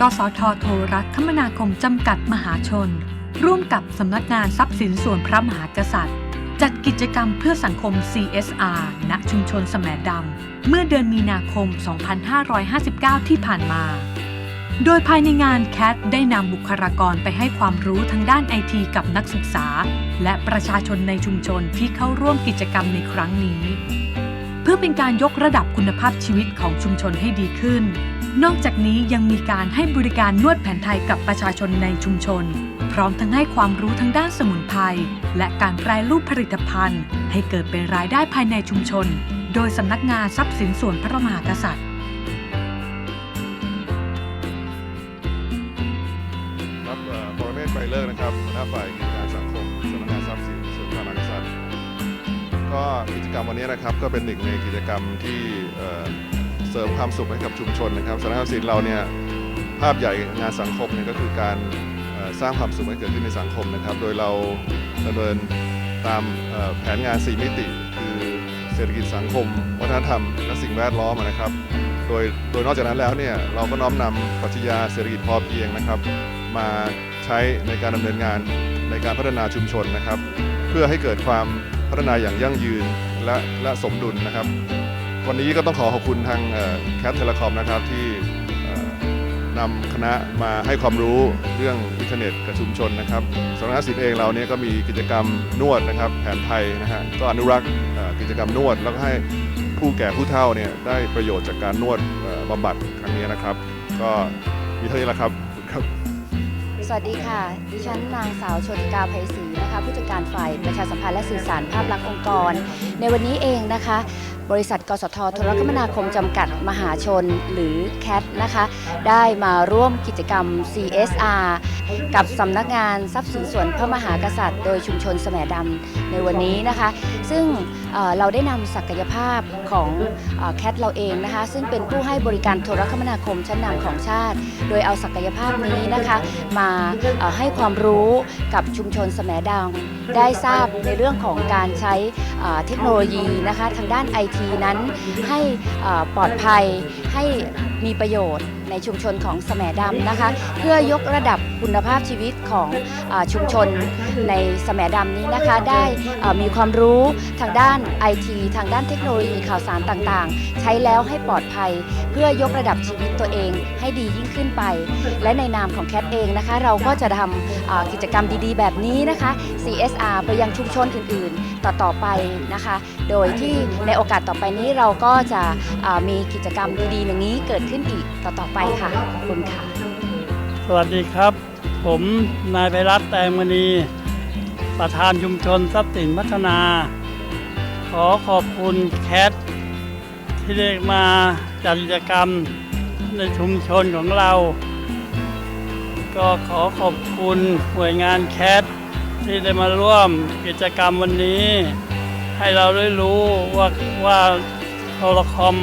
กสทโทรคมนาคมจำกัดมหาชน ร่วมกับสำนักงานทรัพย์สินส่วนพระมหากษัตริย์ จัดกิจกรรมเพื่อสังคม CSR ณ ชุมชนสแสมดำ เมื่อเดือนมีนาคม 2559 ที่ผ่านมา โดยภายในงานแคทได้นำบุคลากรไปให้ความรู้ทางด้านไอทีกับนักศึกษา และประชาชนในชุมชนที่เข้าร่วมกิจกรรมในครั้งนี้ พื่อเป็นการยกระดับคุณภาพชีวิตของชุมชนให้ดีขึ้น นอกจากนี้ยังมีการให้บริการนวดแผนไทยกับประชาชนในชุมชน พร้อมทั้งให้ความรู้ทางด้านสมุนไพรและการแปรรูปผลิตภัณฑ์ ให้เกิดเป็นรายได้ภายในชุมชน โดยสำนักงานทรัพย์สินส่วนพระมหากษัตริย์ครับเอ่อปรเมศไกรเลิกนะครับหัวหน้าฝ่ายกิจ ก็กิจกรรมวันนี้นะครับก็เป็นหนึ่งในกิจกรรมที่เเสริมความสุขให้กับชุมชนนะครับสำนักงานทรัพย์สินเราเนี่ยภาพใหญ่งานสังคมเนี่ยก็คือการสร้างความสุขให้เกิดขึ้นในสังคมนะครับ โดยเราดำเนินตามแผนงาน 4 มิติ คือเศรษฐกิจสังคม วัฒนธรรม และสิ่งแวดล้อมนะครับ โดยโดยนอกจากนั้นแล้วเนี่ยเราก็น้อมนำปรัชญาเศรษฐกิจพอเพียงนะครับ มาใช้ในการดำเนินงานในการพัฒนาชุมชนนะครับ เพื่อให้เกิดความ พัฒนาอย่างยั่งยืนและและสมดุลนะครับ วันนี้ก็ต้องขอขอบคุณทางแคทเทเลคอมนะครับที่นำคณะมาให้ความรู้เรื่องอินเทอร์เน็ตกับชุมชนนะครับสำนักงานศิลป์เองเราเนี่ยก็มีกิจกรรมนวดนะครับ แผนไทยนะฮะก็อนุรักษ์กิจกรรมนวด แล้วก็ให้ผู้แก่ผู้เฒ่าเนี่ยได้ประโยชน์จากการนวดบำบัดครั้งนี้นะครับ ก็มีเท่านี้แหละคอบคุณครับ สวัสดีค่ะ ดิฉันนางสาวชนกาไพศรีนะคะ ผู้จัดการฝ่ายประชาสัมพันธ์และสื่อสารภาพลักษณ์องค์กร ในวันนี้เองนะคะ บริษัท กสทโทรคมนาคมจำกัดมหาชนหรือ CAT นะคะ ได้มาร่วมกิจกรรม CSR กับสำนักงานทรัพย์สินส่วนพระมหากษัตริย์ โดยชุมชนแสมดำในวันนี้นะคะ ซึ่งเเราได้นำศักยภาพของแคทเราเองนะคะ ซึ่งเป็นผู้ให้บริการโทรคมนาคมชั้นนำของชาติ โดยเอาศักยภาพนี้นะคะ มาให้ความรู้กับชุมชนแสมดำได้ทราบในเรื่องของการใช้ เทคโนโลยีนะคะทางด้านไอทีนั้นให้ปลอดภัยให้มีประโยชน์ ในชุมชนของแสมดำนะคะ เพื่อยกระดับคุณภาพชีวิตของอชุมชนในแสมดำนี้นะคะ ได้มีความรู้ทางด้านไอทีทางด้านเทคโนโลยีข่าวสารต่างๆ ใช้แล้วให้ปลอดภัย เพื่อยกระดับชีวิตตัวเองให้ดียิ่งขึ้นไป และในนามของแคทเองนะคะ เราก็จะทำกิจกรรมดีๆ แบบนี้นะคะ CSR ไปยังชุมชนอื่นๆ ต่อๆไปนะคะ โดยที่ในโอกาสต่อไปนี้เราก็จะมีกิจกรรมดีๆอย่างนี้เกิดขึ้นอีกต่อๆไปค่ะขอบคุณค่ะ สวัสดีครับ ผมนายไพรัตน์แตงมณี ประธานชุมชนทรัพย์สินพัฒนา ขอขอบคุณแคทที่ได้มาจัดกิจกรรมในชุมชนของเรา ก็ขอขอบคุณหน่วยงานแคทที่ได้มาร่วมกิจกรรมวันนี้ ให้เราได้รู้ว่าว่าโทรคอม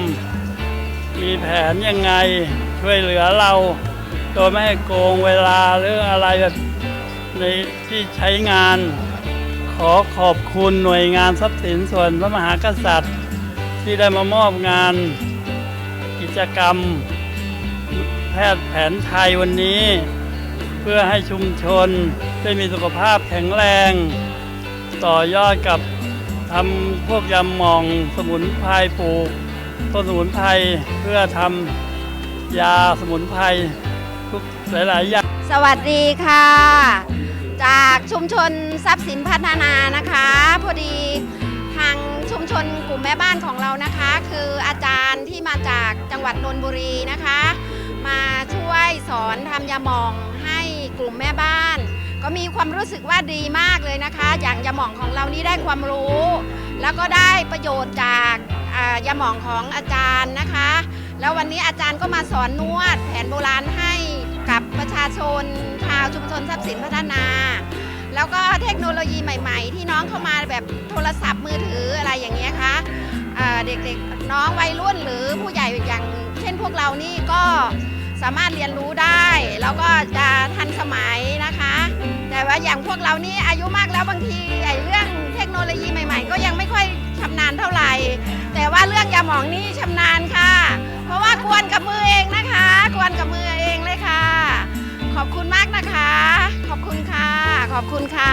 มีแผนยังไง ช่วยเหลือเรา โดยไม่ให้โกงเวลาหรืออะไรแบบในที่ใช้งาน ขอขอบคุณหน่วยงานทรัพย์สินส่วนพระมหากษัตริย์ ที่ได้มามอบงานกิจกรรม แพทย์แผนไทยวันนี้ เพื่อให้ชุมชนได้มีสุขภาพแข็งแรง ต่อยอดกับทำพวกยำหมองสมุนไพรปลูกต้นสมุนไพรเพื่อทำ ยาสมุนไพรทุกหลาย ๆ อย่าง สวัสดีค่ะ จากชุมชนทรัพย์สินพัฒนานะคะ พอดีทางชุมชนกลุ่มแม่บ้านของเรานะคะ คืออาจารย์ที่มาจากจังหวัดนนทบุรีนะคะ มาช่วยสอนทำยาหมองให้กลุ่มแม่บ้าน ก็มีความรู้สึกว่าดีมากเลยนะคะ อย่างยาหมองของเรานี้ได้ความรู้ แล้วก็ได้ประโยชน์จากยาหมองของอาจารย์นะคะ แล้ววันนี้อาจารย์ก็มาสอนนวด แผนโบราณให้กับประชาชนชาวชุมชนทรัพย์สินพัฒนา แล้วก็เทคโนโลยีใหม่ ๆ ที่น้องเข้ามาแบบโทรศัพท์มือถืออะไรอย่างเงี้ยคะอ่าเด็กๆน้องวัยรุ่นหรือผู้ใหญ่อย่างเช่นพวกเรานี่ก็สามารถเรียนรู้ได้ แล้วก็จะทันสมัยนะคะ แต่ว่าอย่างพวกเรานี่อายุมากแล้วบางทีไอ้เรื่องเทคโนโลยีใหม่ ๆ ก็ยังไม่ค่อยชำนาญเท่าไหร่ แต่ว่าเรื่องยาหมองนี่ชำนาญค่ะ เพราะว่ากวนกับมือเองนะคะ กวนกับมือเองเลยค่ะ ขอบคุณมากนะคะ ขอบคุณค่ะ ขอบคุณค่ะ